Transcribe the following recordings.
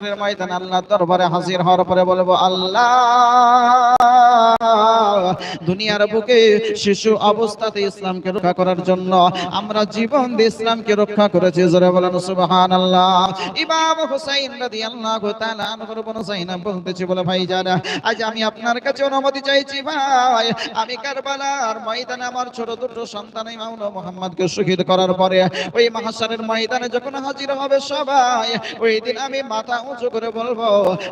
ময়দান আল্লাহ দরবারে হাজির হওয়ার পরে বলব আল্লাহ। দুনিয়ার বুকে শিশু অবস্থাতে ইসলামকে রক্ষা করার জন্য আমরা জীবন দিয়ে ইসলামকে রক্ষা করেছি। জোরে বলেন, সুবহানাল্লাহ। ইমাম হুসাইন রাদিয়াল্লাহু তাআলা আনহুর বোন যায়নাব বলতেছি বলে ভাই জানা আজ আমি আপনার কাছে অনুমতি চাইছি ভাই। আমি কারবালার ময়দানে আমার ছোট দুটো সন্তান ইমাম মোহাম্মদকে শহীদ করার পরে ওই মাহশারের ময়দানে যখন হাজির হবে সবাই, ওই দিন আমি মাথা উঁচু করে বলব,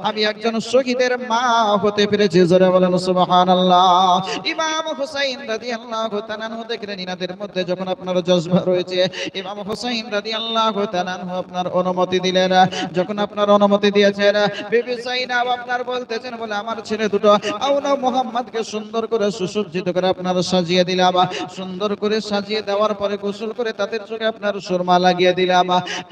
আমি একজন শহীদের মা হতে পেরেছি। জোরে বলেন সুবহানাল্লাহ। ইমাম হুসাইন রাদিয়াল্লাহু তাআলা দেখলেন ইনাদের মধ্যে যখন আপনার জজবা রয়েছে ইমাম হুসাইন রাদিয়াল্লাহু তাআলা আপনার অনুমতি দিলেন। যখন আপনার অনুমতি দিয়েছেন বিবি সাইনাব আপনার বলতেছেন বলে আমার ছেলে দুটো আউনা মুহাম্মদকে সুন্দর করে সুসজ্জিত করে আপনার সাজিয়ে দিলাম। সুন্দর করে সাজিয়ে দেওয়ার পরে গোসল করে তাদের চোখে আপনার সুরমা লাগিয়ে দিলাম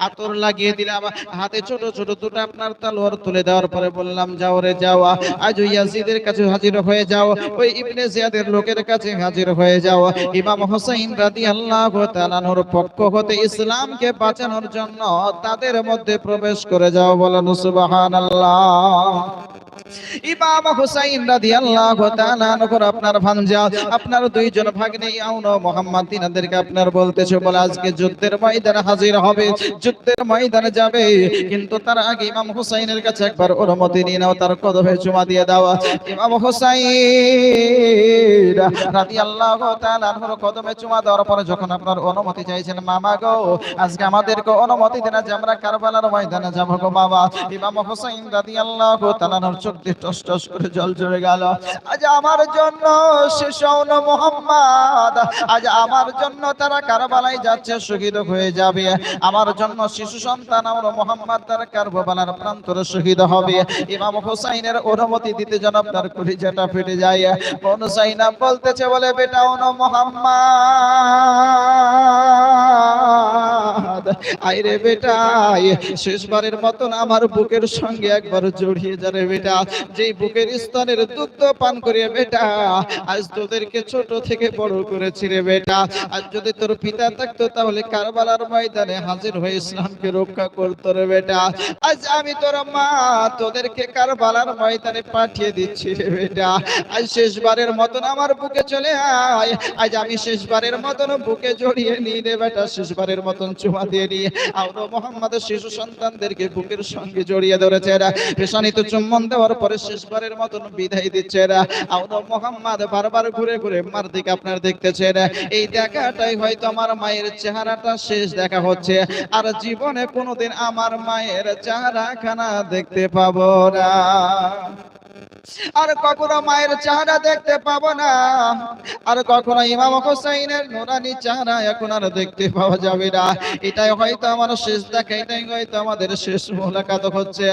আতর লাগিয়ে দিলাম। হাতে ছোট ছোট দুটো আপনার তালোয়ার তুলে দেওয়ার পরে বললাম যাও রে যাওয়া আজ ইয়াজিদের কাছে হাজির হয়ে যাও, ওই ইবনে জিয়াদের লোকের কাছে হাজির হয়ে যাও। ইমাম হোসেন রাদিয়াল্লাহু তাআলার পক্ষ হতে ইসলামকে বাঁচানোর জন্য তাদের মধ্যে প্রবেশ করে যাও বলেন, সুবহানাল্লাহ। ইমাম হুসাইন রাদিয়াল্লাহু তাআলা আনহুর আপনার ভাঞ্জা আপনার দুইজন ভাগ্নে আউন মোহাম্মদ, তিনাদেরকে আপনার বলতেছে, বলে আজকে যুদ্ধের ময়দানে হাজির হবে, যুদ্ধের ময়দানে যাবে। কিন্তু তার আগে ইমাম হুসাইনের কাছে একবার অনুমতি নিয়ে নাও, তার কদমে চুমা দিয়ে দাও। ইমাম রাদিয়াল্লাহু কদমে চুমা দেওয়ার পরে যখন আপনার অনুমতি চাইছেন, মামা গো, আজকে আমাদেরকে অনুমতি দেন যে আমরা কারবালার ময়দানে যাব গো বাবা। ইমাম হুসাইন রাদিয়াল্লাহু চোখ দিয়ে টস টস করে জল ঝরে গেল। আজ আমার জন্য শেষ হলো মোহাম্মদ, আজ আমার জন্য তারা কারবালায় যাচ্ছে, শহীদ হয়ে যাবে। আমার জন্য শিশু সন্তান আমার মোহাম্মদ তারা কারবালার প্রান্তরে শহীদ হবে। ইমাম হুসাইনের অনুমতি দিতে যেন আপনার কলিজাটা ফেটে যায় কোন সাইনা বলতেছে, বলে, বেটা ওনো মোহাম্মদ। আইরে বেটা শেষবারের মতন আমার বুকের সঙ্গে একবার জড়িয়ে যারে বেটা। যেই বুকের স্তনের দুগ্ধ পান করিয়ে বেটা, আজ তোদেরকে ছোট থেকে বড় করেছি রে বেটা। আজ যদি তোর পিতা থাকতো, তাহলে কারবালার ময়দানে হাজির হয়ে ইসলামকে রক্ষা করতো রে বেটা। আজ আমি তোর মা, তোদেরকে কারবালার ময়দানে পাঠিয়ে দিচ্ছি রে বেটা। আজ শেষবারের মতন আমার বুকে চলে আয়। আজ আমি শেষবারের মতন বুকে জড়িয়ে নিয়ে রে বেটা, শেষবারের মতন চুমা দিয়ে নিয়ে আউর মোহাম্মদের শিশু সন্তানদেরকে বুকের সঙ্গে জড়িয়ে ধরেছে এরা পেশানিতে চুম্বন দেওয়ার পরে শেষবারের মতন বিদায় দিচ্ছে এরা আউর মোহাম্মদ বারবার ঘুরে ঘুরে মার দিকে আপনার দেখতেছেন এই দেখাটাই হয়তো আমার মায়ের চেহারাটা শেষ দেখা হচ্ছে। আর জীবনে কোনোদিন আমার মায়ের চেহারা খানা দেখতে পাবো না। আর কখনো মায়ের চেহারা দেখতে পাবো না। আর কখনো ইমাম হোসাইনের নোরানি চেহারা এখন আর দেখতে পাওয়া যাবে না। এটাই হয়তো আমার শেষ দেখা, এটাই হয়তো আমাদের শেষ মোলাকাত হচ্ছে।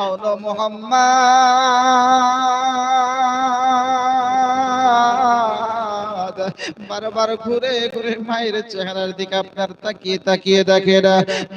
আউলো মোহাম্মদ। বারবার ঘুরে ঘুরে মায়ের চেহারার দিকে আপনার তাকিয়ে তাকিয়ে দেখেন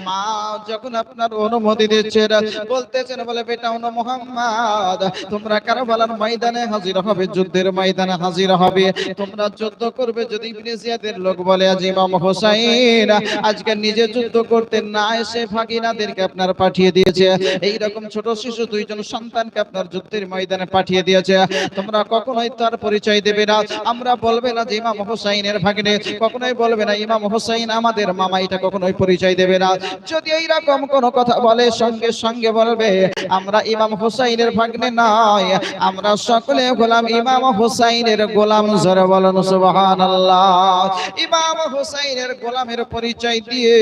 মা যখন আপনার অনুমতি দিচ্ছেন বলতেছেন, বলে, বেটা অনু মোহাম্মদ, তোমরা কারবালার ময়দানে হাজির হবে, যুদ্ধের ময়দানে হাজির হবে। তোমরা যুদ্ধ করবে যদি ইবনে জিয়াদের লোক বলে, আজ ইমাম হোসাইন, আজকে নিজে যুদ্ধ করতে না এসে ভাগিনাদেরকে আপনার পাঠিয়ে দিয়েছে। এই রকম ছোট শিশু দুইজন সন্তানকে আপনার যুদ্ধের ময়দানে পাঠিয়ে দিয়েছে। তোমরা কখনোই তার পরিচয় দেবে না। আমরা বলবে না যে ইমাম হোসাইনের ভাগ্নে কখনোই বলবে না, ইমাম হোসাইন আমাদের মামা, এটা কখনোই পরিচয় দেবে না। যদি এই রকম কোন কথা বলে, সঙ্গে সঙ্গে বলবে, আমরা ইমাম হোসাইনের ভাগ্নে নয় আমরা সকলে গোলাম ইমাম হোসাইনের গোলাম, জোরে বলেন সুবহানাল্লাহ। ইমাম হোসাইনের গোলামের পরিচয় দিয়ে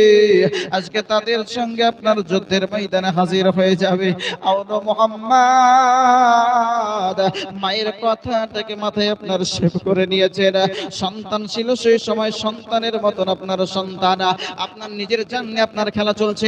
আজকে তাদের সঙ্গে আপনার যুদ্ধের ময়দানে হাজির হয়ে যাবে। আউন মোহাম্মদ, মায়ের কথাটাকে মাথায় আপনার সেভ করে নিয়েছেন। সন্তান ছিল, সেই সময় সন্তানের মতন আপনার সন্তান। আপনার নিজের জান্নে আপনার খেলা চলছে।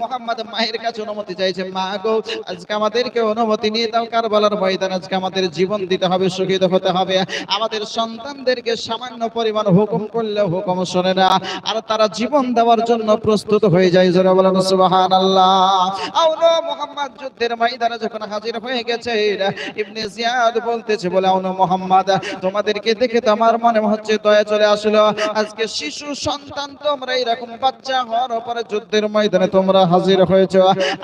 মোহাম্মদ মায়ের কাছে অনুমতি চাইছে, মা গো, আজকে আমাদেরকে অনুমতি নিয়ে দাও, কারবালার ময়দান আজকে আমাদের জীবন দিতে হবে সুখিত হতে হবে। আমাদের সন্তানদেরকে সামান্য পরিমাণ হুকুম করলে হুকুম শোনে না। আর তারা জীবন দেওয়ার জন্য প্রস্তুত হয়ে যায় যারা বলেন, সুবহানাল্লাহ। আউনো মোহাম্মদ যুদ্ধের ময়দানে যখন হাজির হয়ে গেছে, ইবনে জিয়াদ বলতেছে, বলে, আউনো মোহাম্মদ, তোমাদেরকে দেখে তো আমার মনে হচ্ছে দয়া চলে আসলো। আজকে শিশু সন্তান তোমরা এইরকম বাচ্চা হওয়ার পরে যুদ্ধের ময়দানে তোমরা হাজির হয়েছ।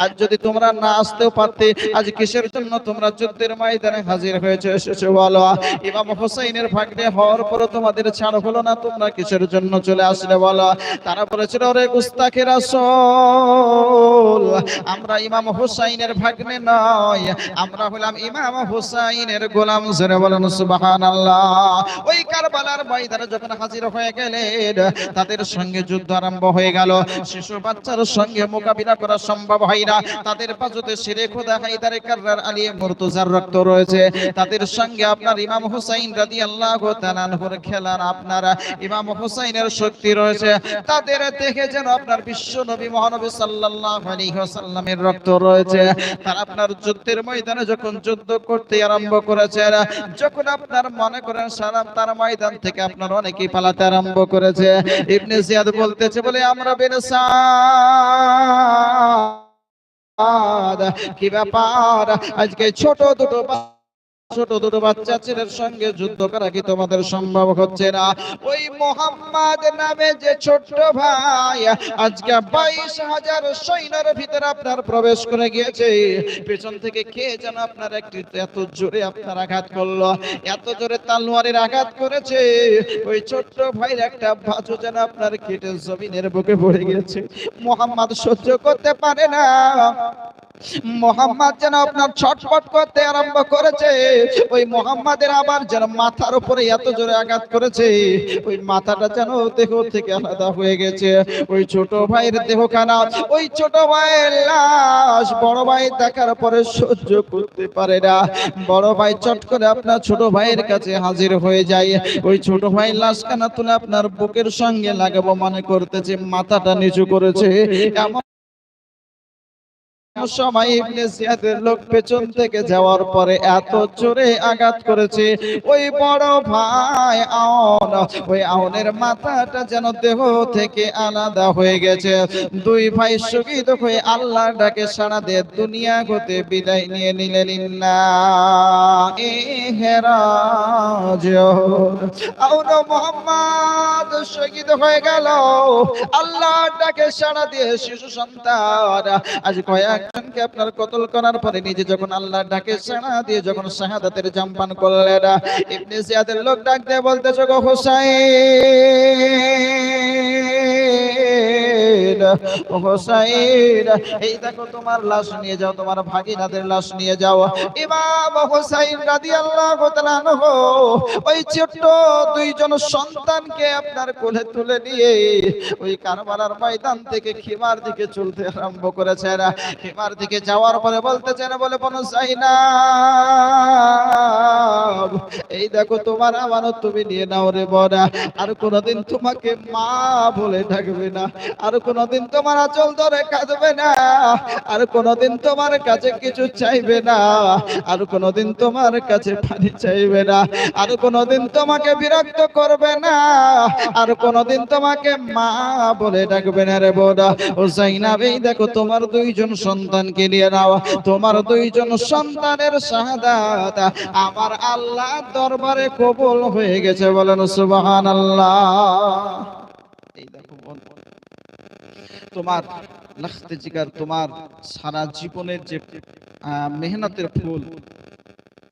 আজ যদি তোমরা না আসতেও পারতে, আজ কিসের জন্য তোমরা যুদ্ধের ময়দানে হাজির হয়েছে? এসেছ বলো। ইমাম হোসেনের ভাগ্নে হওয়ার পরে তোমাদের ছাড় হলো না, তোমরা কিসের জন্য চলে আসলে বলো? তারা বলেছিল রে গুস্তাখের আসল আমরা ইমাম হোসাইনের ভাগ্নে নয়, আমরা হলাম ইমাম হোসাইনের গোলাম। জোরে বলেন, সুবহানাল্লাহ। ওই কারবালার ময়দানে যখন হাজির হয়ে গেলেন, তাদের সঙ্গে যুদ্ধ আরম্ভ হয়ে গেল। শিশু বাচ্চার সঙ্গে মোকাবিলা করা সম্ভব হয় না। তাদের বাজুতে শিরে খোদা হায়দারে কাররার আলী মুর্তজার রক্ত রয়েছে। তাদের সঙ্গে আপনার ইমাম হুসাইন রাদিয়াল্লাহু তাআলা আনহুর খেলার আপনার ইমাম হুসাইনের শক্তি রয়েছে। তাদের দেখে যেন আপনার বিশ্ব নবী মহানবী সাল্লাল্লাহু আলাইহি ওয়াসাল্লামের রক্ত রয়েছে। তারা আপনার যুদ্ধের ময়দানে যখন যুদ্ধ করতে আরম্ভ করেছে যখন আপনার মনে করেন সারা তার ময়দান থেকে আপনার অনেকেই পালাতে আরম্ভ করেছে। ইবনে জিয়াদ বলতেছে, বলে, আমরা বেনসা কি ব্যাপার? আজকে ছোট দুটো ছোট দুটো বাচ্চা ছেলের সঙ্গে যুদ্ধ করা কি তোমাদের সম্ভব হচ্ছে না? ওই মোহাম্মদ নামে যে ছোট্ট ভাই, আজকে বাইশ হাজার সৈন্যের ভিতরে আপনার প্রবেশ করে গিয়েছে। পেছন থেকে কে যেন আপনার একটি এত জোরে আপনার আঘাত করল, এত জোরে তালোয়ারের আঘাত করেছে। ওই ছোট্ট ভাইয়ের একটা বাজু যেন আপনার কেটে জমিনের বুকে পড়ে গেছে মোহাম্মদ সহ্য করতে পারে না। মোহাম্মদ যেন আপনার ছটফট করতে আরম্ভ করেছে। ওই মোহাম্মদের আবার যেন মাথার উপরে এত জোরে আঘাত করেছে, ওই মাথাটা যেন দেহ থেকে আলাদা হয়ে গেছে। ওই ছোট ভাইয়ের দেহ খানা ওই ছোট ভাইয়ের লাশ, বড় ভাই দেখার পরে সহ্য করতে পারে না। বড় ভাই চট করে আপনার ছোট ভাইয়ের কাছে হাজির হয়ে যায়। ওই ছোট ভাই লাশ খানা তুলে আপনার বুকের সঙ্গে লাগাবো মনে করতেছে, মাথাটা নিচু করেছে। এমন সময় ইবনে জিয়াদের লোক পেছন থেকে যাওয়ার পরে এত জোরে আঘাত করেছে। ওই বড় ভাই আওন, ওই আওনের মাথাটা যেন দেহ থেকে আলাদা হয়ে গেছে। দুই ভাই শহীদ হয়ে আল্লাহর ডাকে সাড়া দিয়ে দুনিয়া হতে বিদায় নিয়ে নিলেন। ইন্না এ হেরাজ আওন মোহাম্মদ শহীদ হয়ে গেল। আল্লাহর ডাকে সাড়া দিয়ে শিশু সন্তান, আজ কয়েকজনকে আপনার কতল করার পরে নিজে যখন আল্লাহ ডাকে সেনা দিয়ে যখন শাহাদাতের জাম্পান করলেন ইবনে লোক ডাক দিয়ে বলতেছে, গো হোসাইন, ও হোসাইন তোমার লাশ নিয়ে যাও, তোমার ভাগিনাদের লাশ নিয়ে যাও। ওই ছোট্ট দুইজন সন্তানকে আপনার কোলে তুলে নিয়ে ওই থেকে দিকে চলতে আরম্ভ করেছেন খিমার দিকে যাওয়ার পরে বলতেছেন, বলে, বনো চাই না এই দেখো তোমার আমানত তুমি নিয়ে নাও রে বড়া। আর কোনোদিন তোমাকে মা বলে ডাকবে না। আর কোনোদিন তোমার আচল ধরে কাঁদবে না। আর কোনোদিন তোমার কাছে কিছু চাইবে না। আর কোনোদিন তোমার কাছে পানি চাইবে না। আর কোনোদিন তোমাকে বিরক্ত করবে না। আর কোনোদিন তোমাকে মা বলে ডাকবে না রে বোনা ও জাইনাব এই দেখো তোমার দুইজন সন্তানকে নিয়ে নাও। তোমার দুইজন সন্তানের শাহাদাত আমার আল্লাহ দরবারে কবুল হয়ে গেছে বলেন সুবহানাল্লাহ। এই দেখো তোমার লাখতে জিগার, তোমার সারা জীবনের যে মেহনতের ফুল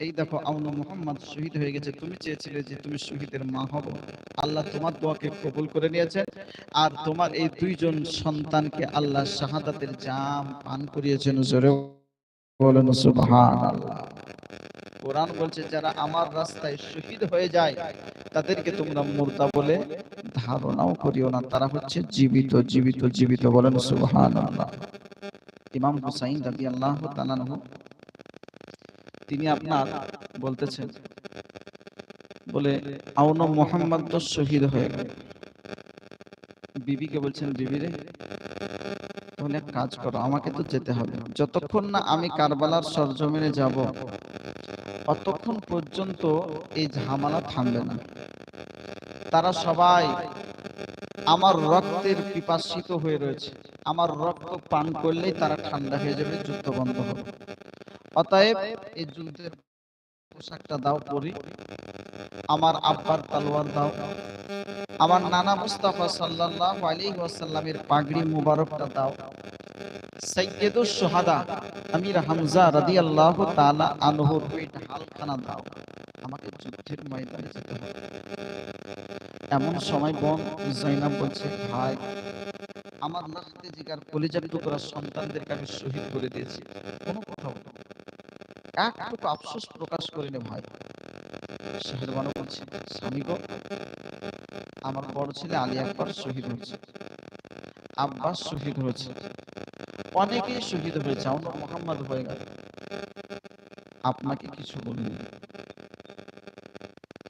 এই দেখো আউনু মোহাম্মদ শহীদ হয়ে গেছে। তুমি চেয়েছিলে যে তুমি শহীদের মা হব। আল্লাহ তোমার দোয়াকে কবুল করে নিয়েছে। আর তোমার এই দুইজন সন্তানকে আল্লাহ শাহাদাতের জাম পান করিয়েছেন জোরে বলেন, সুবহানাল্লাহ। কোরআন বলছে, যারা আমার রাস্তায় শহীদ হয়ে যায়, তাদেরকে তোমরা মুর্দা বলে ধারণাও করিও না। তারা হচ্ছে জীবিত জীবিত জীবিত। বলেন, সুবহানাল্লাহ। ইমাম হুসাইন রাদিয়াল্লাহু তাআলা তিনি আপনার বলতেছেন। বলে, আউন মোহাম্মদ তো শহীদ হয়ে গেল। বিবিকে বলছেন, বিবি রে তাহলে কাজ করো, আমাকে তো যেতে হবে। যতক্ষণ না আমি কারবালার সরজমিনে যাব ততক্ষণ পর্যন্ত এই ঝামেলা থামবে না। তারা সবাই আমার রক্তের পিপাসিত হয়ে রয়েছে। আমার রক্ত পান করলেই তারা ঠান্ডা হয়ে যাবে, যুদ্ধ বন্ধ হবে। অতএব এই যুদ্ধের পোশাকটা দাও পরি। আমার আব্বার তালোয়ার দাও। আমার নানা মুস্তাফা সাল্লাল্লাহু আলাইহি ওয়াসাল্লামের পাগড়ি মুবারকটা দাও। সাইয়্যিদুশ শুহাদা আমির হামজা রাদিয়াল্লাহু তাআলা আনহুর ওই ঢালখানা দাও। আমাকে যুদ্ধের ময়দানে যেতে হবে। এমন সময় বোন জৈনাব বলছে, ভাই, আমার লাখতে জিগার কলিজার টুকরা সন্তানদেরকে আমি শহীদ করে দিয়েছি? কোনো কথা বলো। একটুকু আফসোস প্রকাশ ভাই আমার বড় ছেলে আলী শহীদ হয়েছে। আব্বাস শহীদ হয়েছে। অনেকেই শহীদ হয়েছে মোহাম্মদ হয়ে গেল। আপনাকে কিছু বলিনি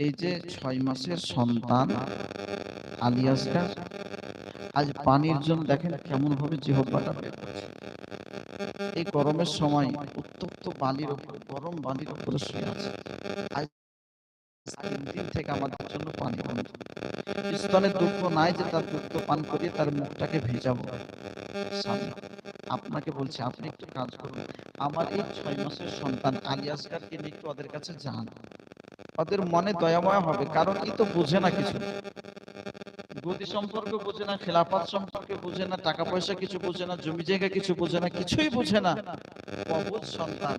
এই যে ছয় মাসের সন্তান আলিয়াসটা আজ পানির জন্য দেখেন কেমন ভাবে জিহব্বাটা বের করছে। এই গরমের সময় উত্তপ্ত বালির উপরে বালির উপরে শুয়ে আছে। দিন থেকে আমাদের জন্য পানি বন্ধ। স্তনের দুঃখ নাই যে তার দুঃখ পান করিয়ে তার মুখটাকে ভেজাবো আপনাকে বলছি, আপনি একটু কাজ করুন। আমার এই ছয় মাসের সন্তান আলিয়াসকারকে নিয়ে একটু ওদের কাছে যান। ওদের মনে দয়াময় হবে, কারণ ই তো বোঝে না কিছু। গতি সম্পর্কে বোঝে না, খেলাফাত সম্পর্কে বোঝে না, টাকা পয়সা কিছু বোঝে না, জমি জায়গা কিছু বোঝে না, কিছুই বোঝে না। অবুঝ সন্তান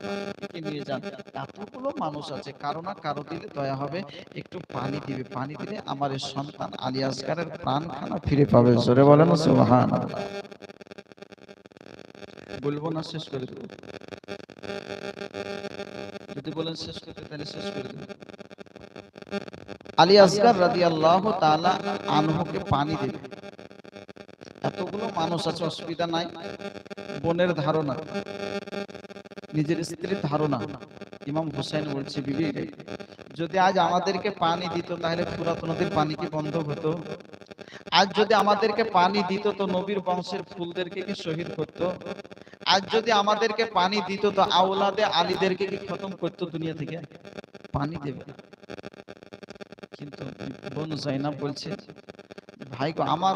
নিয়ে যান এতগুলো মানুষ আছে, কারও না কারও দিলে দয়া হবে, একটু পানি দিবে, পানি দিলে আমার এই সন্তান আলী আসগারের প্রাণখানা ফিরে পাবে। জোরে বলেন সুবহান বলব না, শেষ করে দেবো। যদি বলেন শেষ করতে, তাহলে শেষ করে দেবো। আলী আসগার রাদি আল্লাহ তালা আনহুকে পানি দেবে। এতগুলো মানুষ আছে, অসুবিধা নাই। বোনের ধারণা, নিজের স্ত্রীর ধারণা। ইমাম হুসাইন বলছে, বিবি, যদি আজ আমাদেরকে পানি দিত, তাহলে ফুরাত নদীর পানি কি বন্ধ হতো? আজ যদি আমাদেরকে পানি দিত, তো নবীর বংশের ফুলদেরকে কি শহীদ করতো? আজ যদি আমাদেরকে পানি দিত, তো আওলাদে আলীদেরকে কি খতম করতো দুনিয়া থেকে? পানি দেবে। কিন্তু বোন জাইনাব বলছে ভাইগো আমার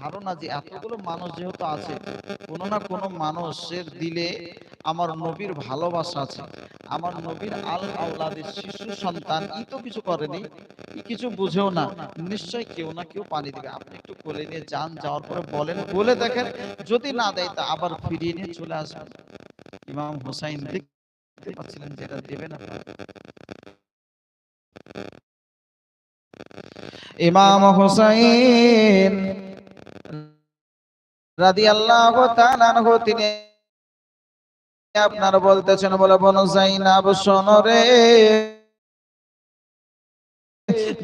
ধারণা যে এতগুলো মানুষ যেহেতু আছে, কোনো না কোনো মানুষের দিলে আমার নবীর ভালোবাসা আছে। আমার নবীর আল আউলাদের শিশু সন্তান ই তো কিছু করেনি, ই কিছু বুঝেও না। নিশ্চয় কেউ না কেউ পানি দিবে। আপনি একটু কোলে নিয়ে যান, যাওয়ার পরে বলেন, বলে দেখেন, যদি না দেয় তা আবার ফিরিয়ে নিয়ে চলে আসবেন। ইমাম হোসাইন দেখতে পাচ্ছিলেন যে এটা দেবে না ইমাম হোসাইন রাদিয়াল্লাহু তাআলা আনহু তিনি আপনার বলতেছেন বলে বনো জাইনাব শোনো রে।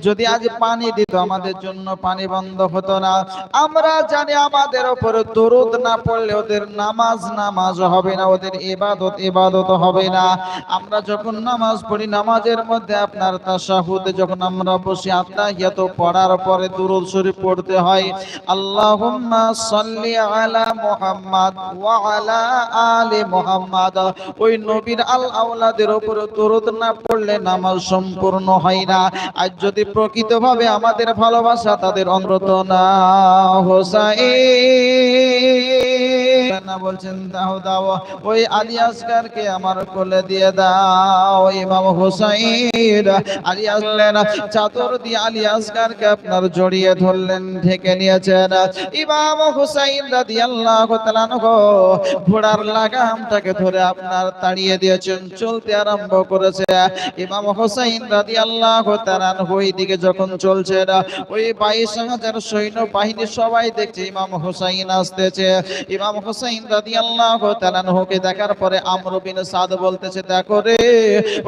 যদি আজ পানি দিত, আমাদের জন্য পানি বন্ধ হতো না। আমরা জানি আমাদের উপর দরুদ না পড়লে ওদের নামাজ নামাজ হবে না, ওদের ইবাদত ইবাদত হবে না। আমরা যখন নামাজ পড়ি, নামাজের মধ্যে আপনার তাশাহুদে, যখন আমরা বসি আত্তাহিয়াত পড়ার পরে দুরূদ শরীফ পড়তে হয়। আল্লাহুম্মা সাল্লি আলা মুহাম্মাদ ওয়া আলা আলি মুহাম্মাদ। ওই নবীর আল আওলাদের উপর দরুদ না পড়লে নামাজ সম্পূর্ণ হয় না। আর যদি প্রকৃতভাবে আমাদের ভালোবাসা তাদের অন্তত না হোসাইন। না বলছেন, দাও দাও, ওই আলী আসগারকে আমার কোলে দিয়ে দাও, ইমাম হোসাইন। আলী আসলেন চাদর দিয়ে আলী আসগারকে আপনার জড়িয়ে ধরলেন, ঢেকে নিয়েছেন। ইমাম হোসাইন রাদিয়াল্লাহু তাআলা ঘোড়ার লাগামটাকে ধরে আপনার তাড়িয়ে দিয়েছেন, চলতে আরম্ভ করেছে। ইমাম হোসাইন রাদিয়াল্লাহু তাআলা ওই দিকে যখন চলছে, ওই বাইশ হাজার সৈন্য বাহিনী সবাই দেখছে ইমাম হোসাইন আসতেছে। ইমাম হোসাইন রাদিয়াল্লাহু তাআলা আনহুকে দেখার পরে আমর বিন সাদ বলতেছে, দেখো রে,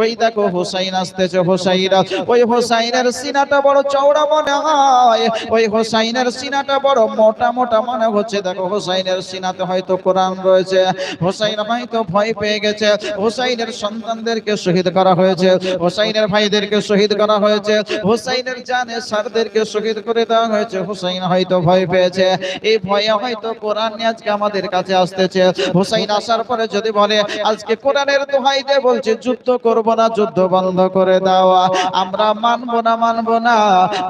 ওই দেখো হোসাইন আসতেছে, হোসাইন ওই হোসাইনের সিনাটা বড় চওড়া মনে হয়, ওই হোসাইনের সিনাটা বড় মোটা মোটা মনে হচ্ছে। দেখো হোসাইনের সিনাতে হয়তো কোরআন রয়েছে। হোসাইন হয়তো ভয় পেয়ে গেছে। হোসাইনের সন্তানদেরকে শহীদ করা হয়েছে। হোসাইনের ভাইদেরকে শহীদ করা হয়েছে। হোসাইনের জানে সারদেরকে শহীদ করে দেওয়া হয়েছে। হোসাইন হয়তো ভয় পেয়েছে। এই ভয়ে হয়তো কোরআন আজকে আমাদের কাছে আসতেছে। হুসাইন আসার পরে যদি বলে, আজকে কোরআনের দোহাই বলছে, যুদ্ধ করব না, যুদ্ধ বন্ধ করে আমরা মানবো না মানবো না।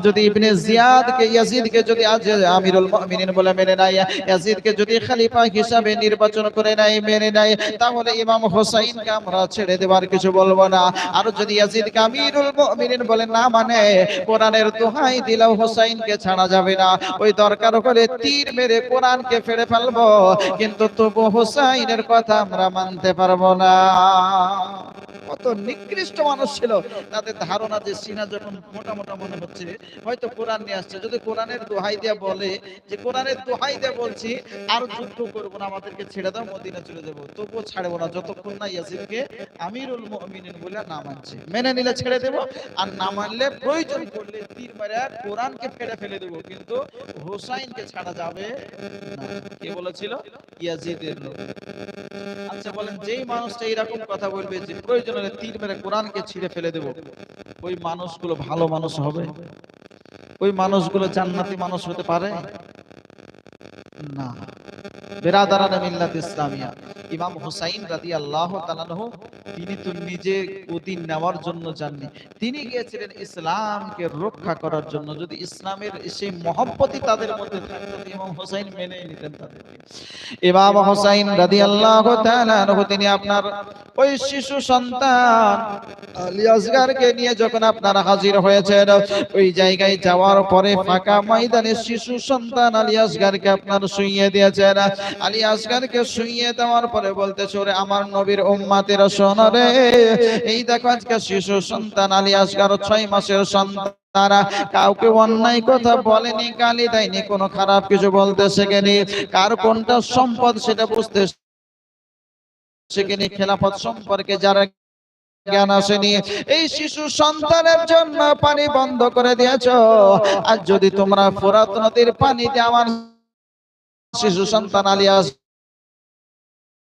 যদি ইবনে জিয়াদকে, ইয়াজিদকে যদি আজ আমিরুল মুমিনিন বলে মেনে নেয়, ইয়াজিদকে যদি খলিফা হিসাবে নির্বাচন করে নেয়, মেনে নেয়, তাহলে ইমাম হোসাইনকে আমরা ছেড়ে দেবার কিছু বলব না। আর যদি ইয়াজিদকে আমিরুল মুমিনিন বলে না মানে কোরআনের দোহাই দিলেও হোসাইনকে ছাড়া যাবে না। ওই দরকার হলে তীর মেরে কোরআনকে ফেড়ে ফেলব। কিন্তু তবু হোসাইনের কথা আমরা মানতে পারব না। কত নিকৃষ্ট মানুষ ছিল। তাদের ধারণা যে সিনা যখন মোটা মোটা মনে হচ্ছে, হয়তো কোরআন নিয়ে আসছে। যদি কোরআনের দোহাই দিয়া বলে যে, কোরআনের দোহাই দিয়া বলছি, আর যুদ্ধ করব না, আমাদেরকে ছেড়ে দাও, মদিনা চলে যাব। তবুও ছাড়বো না, যতক্ষণ না ইয়াসিরকে আমিরুল মুমিনিন বলে না মানছে। মেনে নিলে ছেড়ে দেবো, আর না মানলে প্রয়োজন করলে তীর মেরে কোরআনকে ফেলে ফেলে দেবো। কিন্তু হোসাইনকে ছাড়া যাবে না। কে বলেছিল? ইয়াজিদের লোক আচ্ছা বলেন, যেই মানুষটা এরকম কথা বলবে যে প্রয়োজন হলে তীর মেরে কোরআনকে ছিঁড়ে ফেলে দেব, ওই মানুষগুলো ভালো মানুষ হবে? ওই মানুষগুলো জান্নাতি মানুষ হতে পারে? না। বেরাদারানা মিল্লাত ইসলামিয়া। ইমাম হুসাইন রাদিয়াল্লাহু তাআলাহু তিনি তো নিজে উদিন নেওয়ার জন্য যাননি। তিনি গিয়েছিলেন ইসলামকে রক্ষা করার জন্য। যদি ইসলামের সেই মহব্বতই তাদের মধ্যে থাকতো ইমাম হুসাইন মেনে নিতেন তাদেরকে। ইমাম হুসাইন তাআলা আনহু, তিনি আপনার ওই শিশু সন্তান আলী নিয়ে যখন আপনারা হাজির হয়েছেন, ওই জায়গায় যাওয়ার পরে ফাঁকা ময়দানে শিশু সন্তান আলী আসগারকে আপনার শুইয়ে দিয়েছেন। আলী শুইয়ে দেওয়ার পরে বলতেছে, ওরে আমার নবীর উম্মাতের শোনরে এই দেখো আজকে শিশু সন্তান আলী আসগার ছয় মাসের সন্তান তারা কাউকে অন্যায় কথা বলেনি, গালি দেয়নি, কোনো খারাপ কিছু বলতে শেখেনি। কার কোনটা সম্পদ সেটা বুঝতে খেলাফত সম্পর্কে যারা জ্ঞান আসেনি। এই শিশু সন্তানের জন্য পানি বন্ধ করে দিয়েছ। আর যদি তোমরা ফোরাত নদীর পানিতে আমার শিশু সন্তান আলিয়াস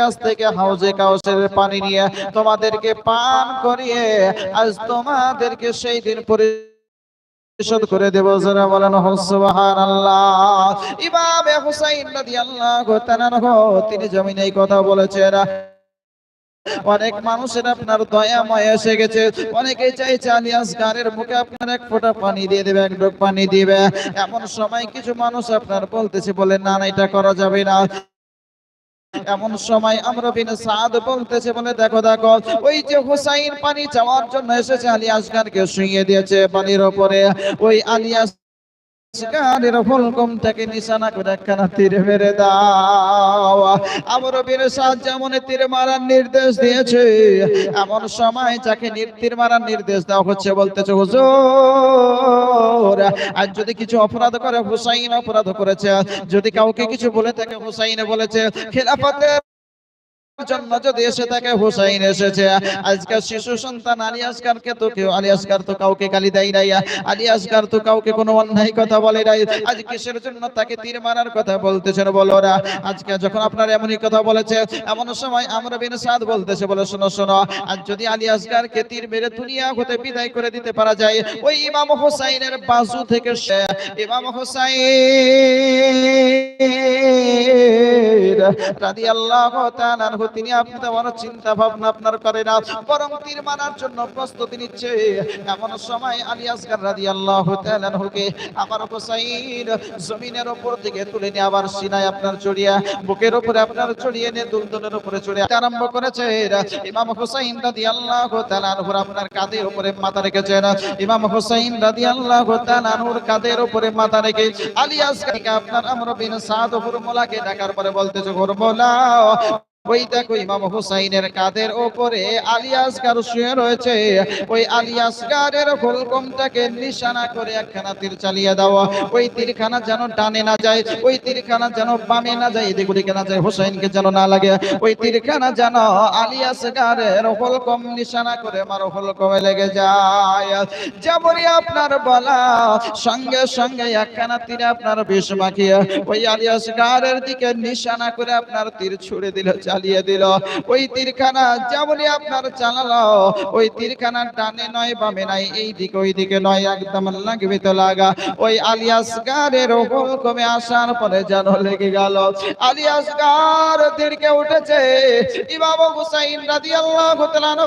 কাছ থেকে হাউজে কাউসের পানি নিয়ে তোমাদেরকে পান করিয়ে আজ তোমাদেরকে সেই দিন তিনি জমিনে এই কথা অনেক মানুষের আপনার দয়া ময় এসে গেছে। অনেকে চাইছে আলী গানের মুখে আপনার এক ফোঁটা পানি দিয়ে দেবে, এক ডোক পানি দিবে। এমন সময় কিছু মানুষ আপনার বলতেছে, বলে, না না, এটা করা যাবে না। এমন সময় আমরা বিন সাদ বলতেছে, বলে, দেখো দেখো, ওই যে হুসাইন পানি চাওয়ার জন্য এসেছে, আলী আসগারকে শুইয়ে দিয়েছে পানির ওপরে। ওই আলী ফুলকম থেকে নিশানা করে একখানা তীর মেরে দাও। বীর সাদ যেমন তীর মারার নির্দেশ দিয়েছে, এমন সময় যাকে তীর মারার নির্দেশ দেওয়া হচ্ছে বলতেছে, হুজুর আর যদি কিছু অপরাধ করে হুসাইন অপরাধ করেছে, যদি কাউকে কিছু বলে থাকে হুসাইন বলেছে, খেলাফতের দুনিয়া হতে বিদায় করে দিতে পারা যায়, ওই ইমাম হোসাইনের বাজু থেকে সে ইমাম হোসাইন তিনি আপনার বড় চিন্তা ভাবনা আপনার করে না, বরং তীর মারার জন্য প্রস্তুতি নিচ্ছে। এমন সময় আলী আসগার রাদিয়াল্লাহু তাআলা আনহুকে, আমার হোসাইন জমিনের উপর থেকে তুলে নিয়ে আবার সিনায় আপনার চড়িয়ে, বুকের উপরে আপনার চড়িয়ে নিয়ে দুলদুলের উপরে চড়িয়ে আরম্ভ করেছে। ইমাম হোসাইন রাদিয়াল্লাহু তাআলা আনহুর আপনার কাঁধের উপরে মাথা রেখেছেন। ইমাম হোসাইন রাদিয়াল্লাহু তাআলা আনহুর কাঁধের উপরে মাথা রেখে আলী আসগারকে আপনার আমর বিন সাদ হুরমুলাকে ডাকার পরে বলতেছে হুরমুলা ওই দেখো ইমাম হুসাইনের কাঁধের ওপরে আলী আসগার শুয়ে রয়েছে। ওই আলী আসগারের হুলকমটাকে নিশানা করে একখানা তীর চালিয়ে দাও। ওই তীরখানা যেন ডানে না যায়, ওই তীরখানা যেন বামে না যায়, এদিক ওদিকে না যায়, হুসাইনকে যেন না লাগে। ওই তীরখানা যেন আলী আসগারের হুলকম নিশানা করে মার হুলকমে লেগে যায়। যেমনই আপনার বলা, সঙ্গে সঙ্গে একখানা তীরে আপনার বিষ মাখিয়ে ওই আলী আসগারের দিকে নিশানা করে আপনার তীর ছুড়ে দিল। চালিয়ে দিল। ওই তীরখানা যেমনই আপনার চালালো ওই তীরখানা ডানে নয়, বামে নাই এই দিকে ওই দিকে নয়, একদম লাগবে তো লাগা। ওই আলিয়াসগারের হুকুমে আসার পরে যেন লেগে গেল। আলিয়াসগার তীরকে উঠেছে। ইমাম হুসাইন রাদিয়াল্লাহু তাআলা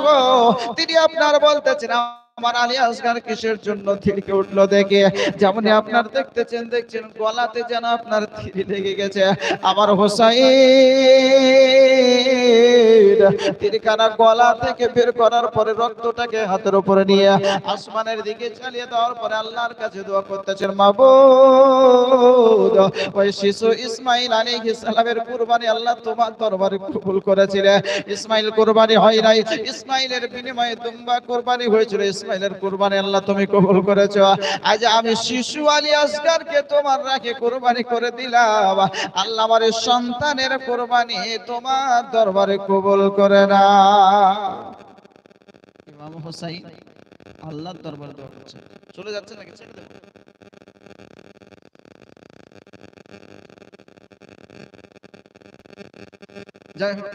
তিনি আপনার বলতেছেন আমার আলী আসগার কিসের জন্য থিরকে উঠল দেখে? যেমন আপনার দেখতেছেন, দেখছেন, গলাতে যেন আপনার থিরি লেগে গেছে। আমার হোসাইন তিরখানা গলা থেকে বের করার পরে রক্তটাকে হাতের উপরে নিয়ে আসমানের দিকে চালিয়ে দেওয়ার পরে আল্লাহর কাছে দোয়া করতেছেন, মাবুদ, ওই শিশু ইসমাইল আলাইহিস সালামের কুরবানি আল্লাহ তোমার দরবারে কবুল করেছিলেন। ইসমাইল কুরবানি হয় নাই। ইসমাইলের বিনিময়ে দুম্বা কুরবানি হয়েছিল। ইসমাইলের কুরবানি আল্লাহ তুমি কবুল করেছ। আজ আমি শিশু আলী আসগারকে তোমার রাখে কুরবানি করে দিলাম। আল্লাহ আমার সন্তানের কুরবানি তোমার দরবারে কবুল করে না। ইমাম হোসাইন আল্লাহর দরবারে দোয়া করছে। চলে যাচ্ছে নাকি ছেড়ে দেবো? যাই হোক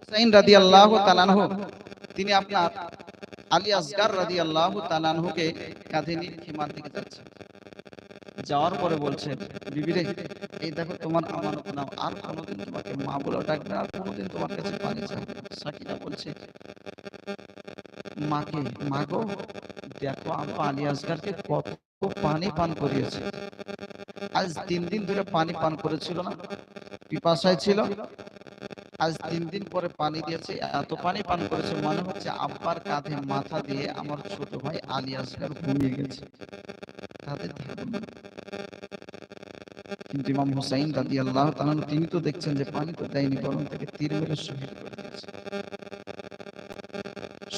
হুসাইন রাদিয়াল্লাহু তাআলা তিনি আপনার আলী আসগার রাদিয়াল্লাহু তাআলা আনহুকে কাঁধে নিয়ে খিমার দিকে যাচ্ছেন। যাওয়ার পরে বলছেন বিবি রে এই দেখো তোমার আমানত নাম আর কোনোদিন তোমাকে মা বলে ডাকবে, আর কোনোদিন তোমার কাছে পানি চাইবে। সাকিনা বলছে, মাকে মা গো দেখো আব্বা আলী আসগারকে কত পানি পান করিয়েছে। আজ তিন দিন ধরে পানি পান করেছিল না, পিপাসায় ছিল আজ তিন দিন পরে পানি দিয়েছে, এত পানি পান করেছে, মনে হচ্ছে আব্বার কাঁধে মাথা দিয়ে আমার ছোট ভাই আলী আসগার ঘুমিয়ে গেছে। তাদের। কিন্তু ইমাম হুসাইন রাদি আল্লাহ তিনি তো দেখছেন যে পানি তো দেয়নি, বরং তাকে তীর মেরে শহীদ করে দিয়েছে।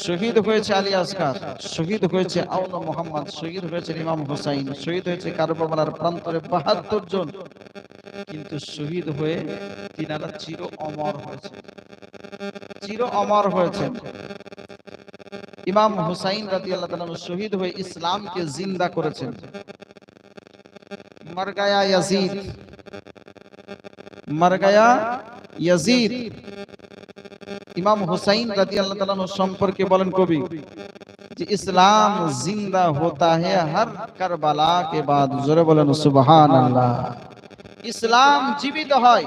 শহীদ হয়েছে আলী আসগার শহীদ হয়েছে আউলা মোহাম্মদ, শহীদ হয়েছে ইমাম হুসাইন, শহীদ হয়েছে কারবালার প্রান্তরে বাহাত্তর জন। কিন্তু শহীদ হয়ে তিনারা চির অমর হয়েছে চির অমর হয়েছেন। ইমাম হুসাইন রাতি আল্লাহ শহীদ হয়ে ইসলামকে জিন্দা করেছেন। মারগায়া ইয়াজিদ। মারগায়া ইয়াজিদ। ইমাম হুসাইন রাতি আল্লাহ সম্পর্কে বলেন কবি, যে ইসলাম জিন্দা হতা হ্যাঁ হর কারবালা কে বাদ। জোরে বলেন সুবহান আল্লাহ ইসলাম জীবিত হয়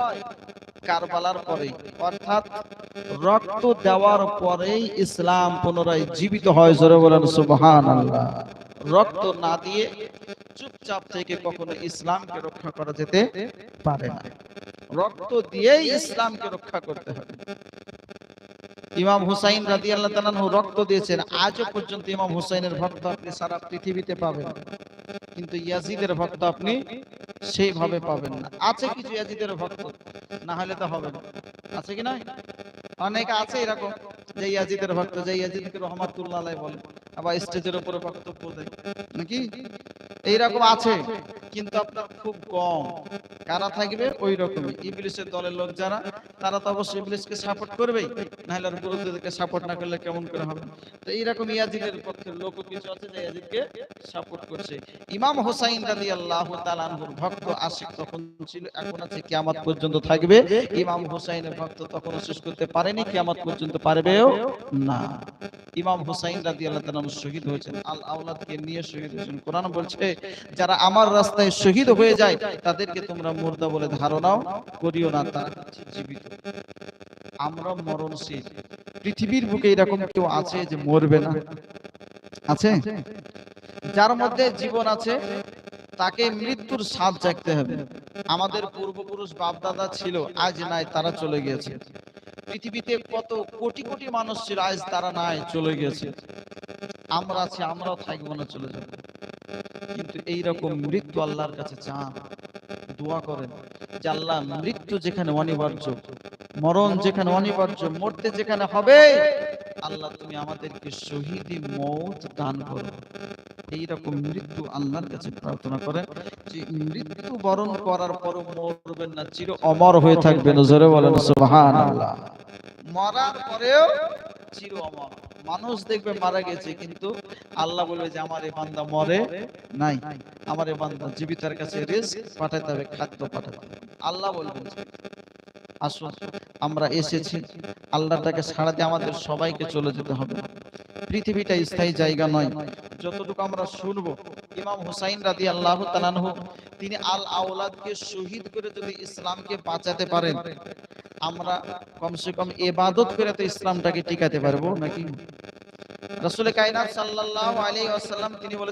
কারবালার পরে অর্থাৎ রক্ত দেওয়ার পরেই ইসলাম পুনরায় জীবিত হয়, জোরে বলেন সুবহান আল্লাহ রক্ত না দিয়ে চুপচাপ থেকে কখনো ইসলামকে রক্ষা করা যেতে পারে না। রক্ত দিয়েই ইসলামকে রক্ষা করতে হবে। ইমাম হুসাইন রাজি আল্লাহ রক্ত দিয়েছেন। আজও পর্যন্ত ইমাম হুসাইনের ভক্ত আপনি সারা পৃথিবীতে পাবেন কিন্তু ইয়াজিদের ভক্ত আপনি সেইভাবে পাবেন না। আছে কিছু ইয়াজিদের ভক্ত না হলে তো হবে না। আছে কি নাই? অনেক আছে এরকম যে ইয়াজিদের ভক্ত যে ইয়াজিদকে রহমাতুল্লাহ বলে। আবার স্টেজের উপরে বক্তব্য দেয়। নাকি? এইরকম আছে কিন্তু আপনার খুব কম। কারা থাকবে? ওই রকমই ইবলিসের দলের লোক যারা, তারা তো অবশ্যই ইবলিসকে সাপোর্ট করবেই। নাহলে আর সাপোর্ট না করলে কেমন করে হবে? তো এইরকম ইয়াজিদের পক্ষের লোকও কিছু আছে যে ইয়াজিদকে সাপোর্ট করছে। ইমাম হোসাইন রাদিয়াল্লাহু তাআলা আনহুর ভক্ত আশিক তখন ছিল, এখন আছে, কিয়ামত পর্যন্ত থাকবে। ইমাম হোসাইনের ভক্ত তখন শেষ করতে পারেনি, কিয়ামত পর্যন্ত পারবেও না। ইমাম হুসাইন রাদিয়াল্লাহু তাআলা শহীদ হয়েছেন। আল আওলাদকে নিয়ে শহীদ হয়েছেন। কোরআন বলছে, যারা আমার রাস্তায় শহীদ হয়ে যায়, তাদেরকে তোমরা মুর্দা বলে ধারণাও করিও না, তারা জীবিত। আমরা মরণশীল। পৃথিবীর বুকে এরকম কেউ আছে যে মরবে না? আছে? যার মধ্যে জীবন আছে, তাকে মৃত্যুর স্বাদ জাগতে হবে। আমাদের পূর্বপুরুষ বাপদাদা ছিল, আজ নাই, তারা চলে গিয়েছে। পৃথিবীতে কত কোটি কোটি মানুষ ছিল আজ তারা নাই, চলে গেছে। আমরা আছি, আমরাও থাকব না, চলে যাব। কিন্তু এইরকম মৃত্যু আল্লাহর কাছে চান, দোয়া করেন যে আল্লাহ, মৃত্যু যেখানে অনিবার্য, মরণ যেখানে অনিবার্য, মরতে যেখানে হবে, আল্লাহ তুমি আমাদেরকে শহীদি মৌত দান করো। এইরকম মৃত্যু আল্লাহর কাছে প্রার্থনা করেন যে মৃত্যু বরণ করার পরও মরবেন না, চির অমর হয়ে থাকবেন। জোরে বলেন, সুবহানাল্লাহ। মরার পরেও চির অমর। মানুষ দেখবে মারা গেছে, কিন্তু আল্লাহ বলবে যে, আমার এই বান্দা মরে নাই। আমার এই বান্দা জীবিতার কাছে রিস্ক পাঠাতে হবে, খাদ্য পাঠাতে হবে। আল্লাহ বলবেন আসুন, আমরা এসেছি। আল্লাহটাকে দিয়ে আমাদের সবাইকে চলে যেতে হবে। পৃথিবীটা স্থায়ী জায়গা নয়। যতটুকু আমরা শুনব, ইমাম হুসাইন রাদি আল্লাহ তিনি আল আওলাদকে শহীদ করে যদি ইসলামকে বাঁচাতে পারেন, আমরা কমসে কম এবাদত করে তো ইসলামটাকে টিকাতে পারব নাকি? রাসূল কায়নাত সাল্লাল্লাহু আলাইহি ওয়াসাল্লাম তিনি বলে